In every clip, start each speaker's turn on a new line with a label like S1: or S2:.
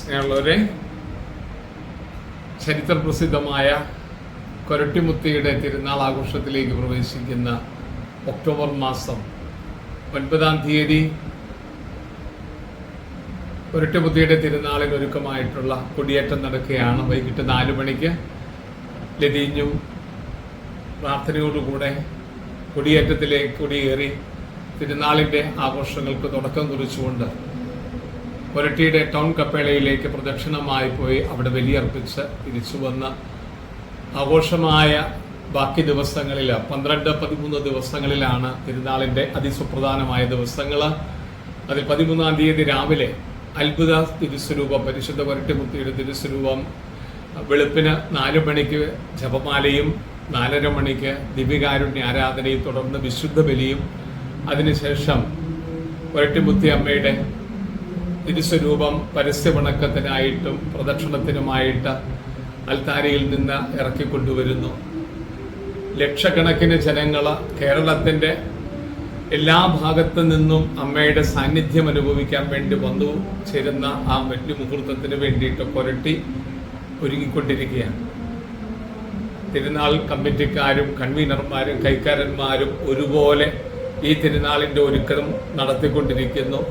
S1: സ്നേഹമുള്ളവരെ ചരിത്രപ്രസിദ്ധമായ കൊരട്ടിമുത്തിയുടെ തിരുനാൾ ആഘോഷത്തിലേക്ക് പ്രവേശിക്കുന്ന ഒക്ടോബർ മാസം ഒൻപതാം തീയതി കൊരട്ടിമുത്തിയുടെ തിരുനാളിന് ഒരുക്കമായിട്ടുള്ള കൊടിയേറ്റം നടക്കുകയാണ്. വൈകിട്ട് നാല് മണിക്ക് ലതിഞ്ഞും പ്രാർത്ഥനയോടുകൂടെ കൊടിയേറ്റത്തിലേക്ക് കൊടിയേറി തിരുനാളിന്റെ ആഘോഷങ്ങൾക്ക് തുടക്കം കുറിച്ചുകൊണ്ട് കൊരട്ടിയുടെ ടൗൺ കപ്പേളയിലേക്ക് പ്രദക്ഷിണമായി പോയി അവിടെ ബലിയർപ്പിച്ച് തിരിച്ചു വന്ന് ആഘോഷമായ ബാക്കി ദിവസങ്ങളിൽ പന്ത്രണ്ട് പതിമൂന്ന് ദിവസങ്ങളിലാണ് തിരുനാളിന്റെ അതിസുപ്രധാനമായ ദിവസങ്ങൾ അതിൽ പതിമൂന്നാം തീയതി രാവിലെ അത്ഭുത തിരുസ്വരൂപം പരിശുദ്ധ പുരട്ടിമുത്തിയുടെ തിരുസ്വരൂപം വെളുപ്പിന് നാല് മണിക്ക് ജപമാലയും നാലര മണിക്ക് ദിവ്യകാരുണ്യ ആരാധനയും തുടർന്ന് വിശുദ്ധ ബലിയും. അതിനുശേഷം പുരട്ടിമുത്തി അമ്മയുടെ തിരുസ്വരൂപം പരസ്യവണക്കത്തിനായിട്ടും പ്രദക്ഷിണത്തിനുമായിട്ട് അൽത്താരയിൽ നിന്ന് ഇറക്കിക്കൊണ്ടുവരുന്നു. ലക്ഷക്കണക്കിന് ജനങ്ങൾ കേരളത്തിന്റെ എല്ലാ ഭാഗത്തു നിന്നും അമ്മയുടെ സാന്നിധ്യം അനുഭവിക്കാൻ വേണ്ടി വന്നു ചേരുന്ന ആ വലിയ മുഹൂർത്തത്തിന് വേണ്ടിയിട്ട് പുരട്ടി ഒരുങ്ങിക്കൊണ്ടിരിക്കുകയാണ്. തിരുനാൾ കമ്മിറ്റിക്കാരും കൺവീനർമാരും കൈക്കാരന്മാരും ഒരുപോലെ ഈ തിരുനാളിന്റെ ഒരുക്കം നടത്തിക്കൊണ്ടിരിക്കുന്നു.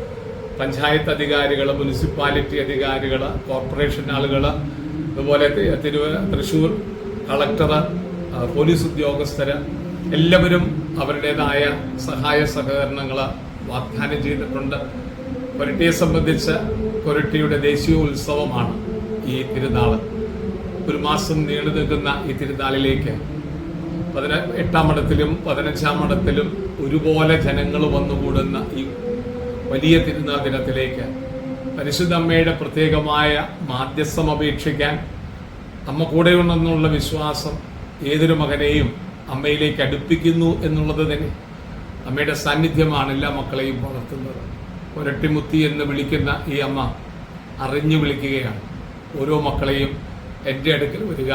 S1: പഞ്ചായത്ത് അധികാരികൾ മുനിസിപ്പാലിറ്റി അധികാരികൾ കോർപ്പറേഷൻ ആളുകൾ അതുപോലെ തിരുവ തൃശ്ശൂർ കളക്ടർ പോലീസ് ഉദ്യോഗസ്ഥർ എല്ലാവരും അവരുടേതായ സഹായ സഹകരണങ്ങൾ വാഗ്ദാനം ചെയ്തിട്ടുണ്ട്. കൊരട്ടിയെ സംബന്ധിച്ച് കൊരട്ടിയുടെ ദേശീയ ഉത്സവമാണ് ഈ തിരുനാൾ ഒരു മാസം നീണ്ടു നിൽക്കുന്ന ഈ തിരുനാളിലേക്ക് പതിന എട്ടാം മഠത്തിലും പതിനഞ്ചാം മഠത്തിലും ഒരുപോലെ ജനങ്ങൾ വന്നുകൂടുന്ന ഈ വലിയ തിരുനാൾ ദിനത്തിലേക്ക് പരിശുദ്ധ അമ്മയുടെ പ്രത്യേകമായ മാധ്യസ്ഥം അപേക്ഷിക്കാൻ അമ്മ കൂടെ ഉണ്ടെന്നുള്ള വിശ്വാസം ഏതൊരു മകനെയും അമ്മയിലേക്ക് അടുപ്പിക്കുന്നു എന്നുള്ളത് തന്നെ അമ്മയുടെ സാന്നിധ്യമാണ് എല്ലാ മക്കളെയും വളർത്തുന്നത്. ഒരട്ടിമുത്തി എന്ന് വിളിക്കുന്ന ഈ അമ്മ അറിഞ്ഞു വിളിക്കുകയാണ്. ഓരോ മക്കളെയും എന്റെ അടുക്കൽ വരിക.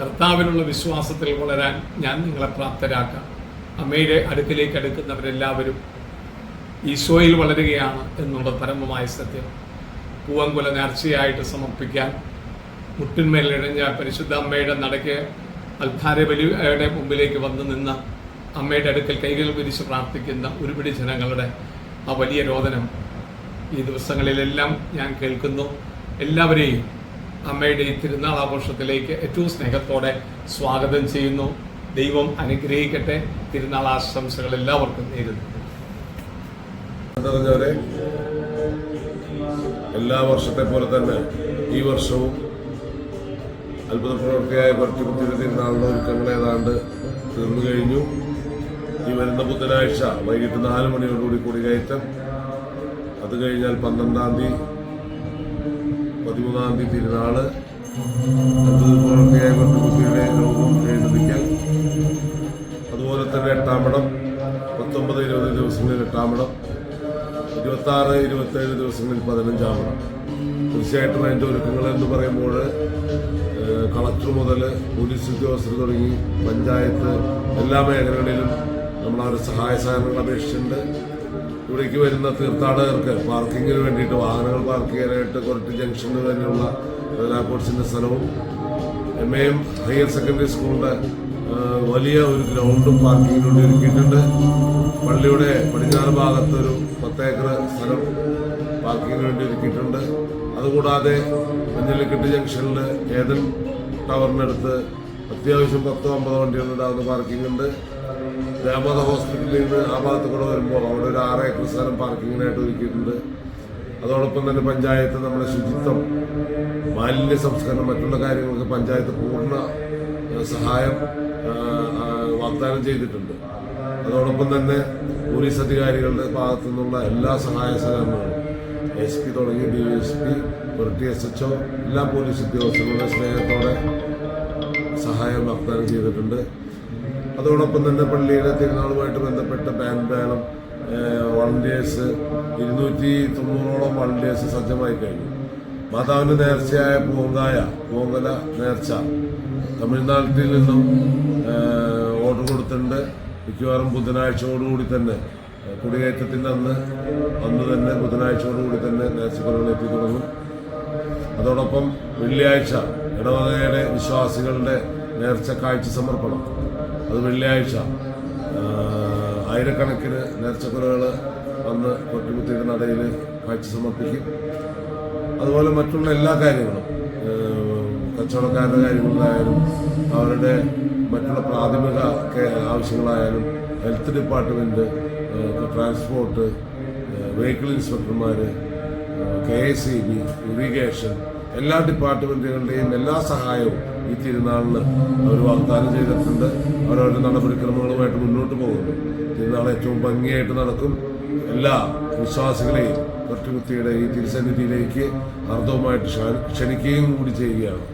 S1: കർത്താവിനുള്ള വിശ്വാസത്തിൽ വളരാൻ ഞാൻ നിങ്ങളെ പ്രാപ്തരാക്കാം. അമ്മയുടെ അടുക്കിലേക്ക് അടുക്കുന്നവരെല്ലാവരും ഈശോയിൽ വളരുകയാണ് എന്നുള്ള പരമമായ സത്യം. പൂവങ്കുല നേർച്ചയായിട്ട് സമർപ്പിക്കാൻ മുട്ടിന്മേലിഴഞ്ഞ പരിശുദ്ധ അമ്മയുടെ നടക്ക് അൽഭാര ബലിയുടെ മുമ്പിലേക്ക് വന്നു നിന്ന് അമ്മയുടെ അടുക്കൽ കൈകൾ വിരിച്ച് പ്രാർത്ഥിക്കുന്ന ഒരുപിടി ജനങ്ങളുടെ ആ വലിയ രോദനം ഈ ദിവസങ്ങളിലെല്ലാം ഞാൻ കേൾക്കുന്നു. എല്ലാവരെയും അമ്മയുടെ ഈ തിരുനാൾ ആഘോഷത്തിലേക്ക് ഏറ്റവും സ്നേഹത്തോടെ സ്വാഗതം ചെയ്യുന്നു. ദൈവം അനുഗ്രഹിക്കട്ടെ. തിരുനാൾ ആശംസകൾ എല്ലാവർക്കും നേരുന്നു.
S2: നിറഞ്ഞവരെ എല്ലാ വർഷത്തെ പോലെ തന്നെ ഈ വർഷവും അത്ഭുത പ്രവർത്തിയായ കുറച്ചുകുത്തിരി നാളുള്ള ഒരുക്കങ്ങൾ ഏതാണ്ട് തീർന്നു കഴിഞ്ഞു. ഈ വരുന്ന ബുധനാഴ്ച വൈകിട്ട് നാല് മണിയോടുകൂടി കൂടിക്കയറ്റം അത് കഴിഞ്ഞാൽ പന്ത്രണ്ടാം തീയതി പതിമൂന്നാം തീയതി തിരുനാൾ. പ്രവർത്തിയായ കുറച്ച് കുറച്ചുകുത്തിയുടെ രൂപം എഴുന്നള്ളിക്കൽ അതുപോലെ തന്നെ എട്ടാമടം പത്തൊമ്പത് ഇരുപത് ദിവസങ്ങളിൽ എട്ടാമടം ഇരുപത്തി ആറ് ഇരുപത്തി ഏഴ് ദിവസങ്ങളിൽ പതിനഞ്ചാവണം. തീർച്ചയായിട്ടും അതിന്റെ ഒരുക്കങ്ങൾ എന്ന് പറയുമ്പോൾ കളക്ടർ മുതൽ പോലീസ് ഉദ്യോഗസ്ഥർ തുടങ്ങി പഞ്ചായത്ത് എല്ലാ മേഖലകളിലും നമ്മൾ അവരുടെ സഹായ സഹകരണങ്ങൾ അപേക്ഷിച്ചിട്ടുണ്ട്. ഇവിടേക്ക് വരുന്ന തീർത്ഥാടകർക്ക് പാർക്കിങ്ങിന് വേണ്ടിയിട്ട് വാഹനങ്ങൾ പാർക്ക് ചെയ്യാനായിട്ട് കൊരട്ടി ജംഗ്ഷന് തന്നെയുള്ള റെലാക്കോട്സിന്റെ സ്ഥലവും. M A M higher secondary സ്കൂളിന്റെ വലിയ ഒരു ഗ്രൗണ്ടും പാർക്കിങ്ങിന് ഒരുക്കിയിട്ടുണ്ട്. പള്ളിയുടെ പടിഞ്ഞാറ് ഭാഗത്ത് ഒരു പത്തേക്കർ സ്ഥലം പാർക്കിങ്ങിന് വേണ്ടി ഒരുക്കിയിട്ടുണ്ട്. അതുകൂടാതെ മഞ്ഞളിക്കെട്ട് ജംഗ്ഷനിൽ ഏതൻ ടവറിനടുത്ത് അത്യാവശ്യം പത്തോ അമ്പതോ വണ്ടികൾ ഉണ്ടാകുന്ന പാർക്കിംഗ് ഉണ്ട്. രാമത ഹോസ്പിറ്റലിൽ നിന്ന് ആ ഭാഗത്ത് കൂടെ വരുമ്പോൾ അവിടെ ഒരു ആറ് ഏക്കർ സ്ഥലം പാർക്കിങ്ങിനായിട്ട് ഒരുക്കിയിട്ടുണ്ട്. അതോടൊപ്പം തന്നെ പഞ്ചായത്ത് നമ്മുടെ ശുചിത്വം മാലിന്യ സംസ്കരണം മറ്റുള്ള കാര്യങ്ങൾക്ക് പഞ്ചായത്ത് പൂർണ സഹായം വാഗ്ദാനം ചെയ്തിട്ടുണ്ട്. അതോടൊപ്പം തന്നെ പോലീസ് അധികാരികളുടെ ഭാഗത്തു നിന്നുള്ള എല്ലാ സഹായ സഹകരണങ്ങളും എസ് പി തുടങ്ങി D S P T S H O എല്ലാ പോലീസ് ഉദ്യോഗസ്ഥരുടെ സ്നേഹത്തോടെ സഹായം വാഗ്ദാനം ചെയ്തിട്ടുണ്ട്. അതോടൊപ്പം തന്നെ പള്ളിയിലെ തിരുനാളുമായിട്ട് ബന്ധപ്പെട്ട ബാൻഡ് വേണം വളണ്ടിയേഴ്സ് ഇരുന്നൂറ്റി തൊണ്ണൂറോളം വളണ്ടിയേഴ്സ് സജ്ജമായി കഴിഞ്ഞു. മാതാവിന് നേർച്ചയായ പൂങ്കായ പൂങ്കല നേർച്ച. തമിഴ്നാട്ടിൽ നിന്നും ഓർഡർ കൊടുത്തിട്ടുണ്ട്. മിക്കവാറും ബുധനാഴ്ചയോടുകൂടി തന്നെ കുടിയേറ്റത്തിന്റെ അന്ന് അന്ന് തന്നെ ബുധനാഴ്ചയോടുകൂടി തന്നെ നേർച്ചപ്പുറങ്ങൾ എത്തി തുടങ്ങും. അതോടൊപ്പം വെള്ളിയാഴ്ച ഇടവകയുടെ വിശ്വാസികളുടെ നേർച്ച കാഴ്ച സമർപ്പണം. അത് വെള്ളിയാഴ്ച ആയിരക്കണക്കിന് നേർച്ചക്കുലകൾ വന്ന് കൊട്ടിമുത്തിയുടെ നടയിൽ കാഴ്ച സമർപ്പിക്കും. അതുപോലെ മറ്റുള്ള എല്ലാ കാര്യങ്ങളും കച്ചവടക്കാരുടെ കാര്യങ്ങളിലായാലും അവരുടെ മറ്റുള്ള പ്രാഥമിക ആവശ്യങ്ങളായാലും health department transport vehicle ഇൻസ്പെക്ടർമാർ K S E B irrigation എല്ലാ ഡിപ്പാർട്ട്മെന്റുകളുടെയും എല്ലാ സഹായവും ഈ തിരുനാളിൽ അവർ വാഗ്ദാനം ചെയ്തിട്ടുണ്ട്. അവരവരുടെ നടപടിക്രമങ്ങളുമായിട്ട് മുന്നോട്ട് പോകുന്നു. തിരുനാൾ ഏറ്റവും ഭംഗിയായിട്ട് നടക്കും. എല്ലാ വിശ്വാസികളെയും കൊട്ടുകുത്തിയുടെ ഈ തിരുസന്നിധിയിലേക്ക് അർദ്ധവുമായിട്ട് ക്ഷണിക്കുകയും കൂടി ചെയ്യുകയാണ്.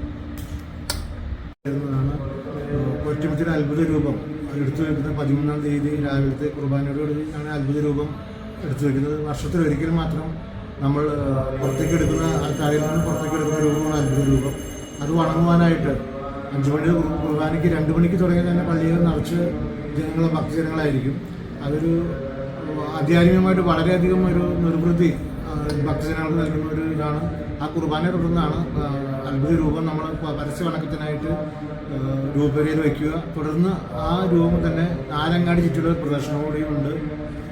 S3: കൊറ്റുമുത്തിയുടെ അത്ഭുത രൂപം. എടുത്തു വെക്കുന്ന പതിമൂന്നാം തീയതി രാവിലത്തെ കുർബാനയോടുകൂടി ആണ് അത്ഭുത രൂപം എടുത്തു വെക്കുന്നത്. വർഷത്തിൽ ഒരിക്കൽ മാത്രം നമ്മൾ പുറത്തേക്ക് എടുക്കുന്ന ആൾക്കാരിൽ നിന്ന് പുറത്തേക്ക് എടുക്കുന്ന രൂപമാണ് അത്ഭുത രൂപം. അത് വണങ്ങുവാനായിട്ട് അഞ്ചു മണി കുർ- കുർബാനയ്ക്ക് രണ്ട് മണിക്ക് തുടങ്ങിയ തന്നെ പള്ളിയിൽ നിറച്ച് ജനങ്ങൾ ഭക്തജനങ്ങളായിരിക്കും. അതൊരു ആധ്യാത്മികമായിട്ട് വളരെയധികം ഒരു നിർവൃത്തി ഭക്തജനങ്ങൾക്ക് നൽകുന്ന ഒരു ഇതാണ്. ആ കുർബാന തുടർന്നാണ് ആ, രൂപ നമ്മൾ പ- പരസ്യ വണക്കത്തിനായിട്ട് ആ, വയ്ക്കുക. തുടർന്ന് ആ രൂപം തന്നെ ആലങ്ങാടി ചുറ്റുള്ള പ്രദർശനം കൂടിയുണ്ട്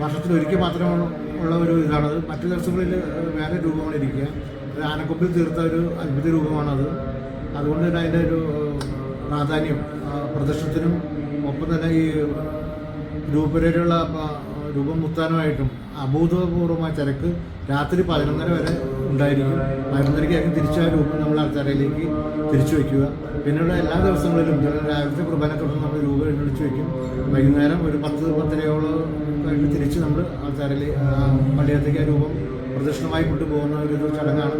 S3: വർഷത്തിൽ ഒരിക്കൽ മാത്രം ഉള്ള ഒരു ഇതാണത് മറ്റു ദിവസങ്ങളിൽ വേറെ രൂപങ്ങളിരിക്കുക ഒരു ആനക്കൊമ്പിൽ തീർത്ത ഒരു അത്ഭുത രൂപമാണത്. അതുകൊണ്ട് തന്നെ അതിന്റെ ഒരു പ്രാധാന്യം പ്രദർശനത്തിനും ഒപ്പം തന്നെ ഈ രൂപരയിലുള്ള രൂപം മുത്താനുമായിട്ടും അഭൂതപൂർവമായ തിരക്ക് രാത്രി പതിനൊന്നര വരെ ഉണ്ടായിരിക്കും. പതിനൊന്നരയ്ക്കായിരിക്കും തിരിച്ച് ആ രൂപം നമ്മൾ ആൾക്കാരിലേക്ക് തിരിച്ചു വയ്ക്കുക. പിന്നെയുള്ള എല്ലാ ദിവസങ്ങളിലും രാവിലത്തെ കുർബാന തുടർന്ന് നമ്മൾ രൂപം എഴുന്നള്ളിച്ച് വയ്ക്കും. വൈകുന്നേരം ഒരു പത്ത് പത്തരയോളം തിരിച്ച് നമ്മൾ ആൾക്കാരിൽ പള്ളിയത്തേക്ക് ആ രൂപം പ്രദക്ഷിണമായി കൊണ്ടുപോകുന്ന ഒരു ചടങ്ങാണ്.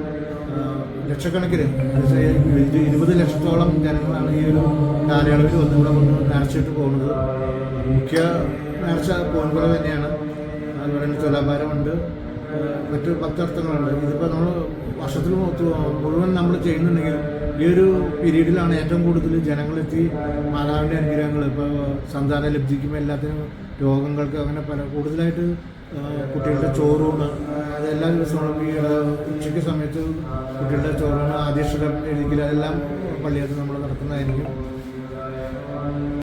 S3: ലക്ഷക്കണക്കിന്. ഇരുപത് ലക്ഷത്തോളം ജനങ്ങളാണ് ഈ ഒരു കാലയളവിൽ ഒന്നുകൂടെ വന്ന് നേർച്ചയിട്ട് പോകുന്നത്. മുഖ്യ നേർച്ച പോകുമ്പോൾ തന്നെയാണ്. അതുപോലെ തന്നെ തുലാഭാരമുണ്ട് മറ്റ് ഭക്താർത്ഥങ്ങളുണ്ട് ഇതിപ്പോൾ നമ്മൾ വർഷത്തിൽ മുഴുവൻ നമ്മൾ ചെയ്യുന്നുണ്ടെങ്കിലും ഈ ഒരു പീരീഡിലാണ് ഏറ്റവും കൂടുതൽ ജനങ്ങളെത്തി മാതാവിന്റെ അനുഗ്രഹങ്ങൾ. ഇപ്പോൾ സന്താന ലബ്ധിക്കും എല്ലാത്തിനും രോഗങ്ങൾക്ക് അങ്ങനെ പല കൂടുതലായിട്ട് കുട്ടികളുടെ ചോറൂണ് അത് എല്ലാ ദിവസങ്ങളും ഈ ഉച്ചയ്ക്ക് സമയത്ത് കുട്ടികളുടെ ചോറൂണ് ആദ്യക്ഷരം എഴുതിക്കൽ അതെല്ലാം പള്ളിയത്ത് നമ്മൾ നടത്തുന്നതായിരിക്കും.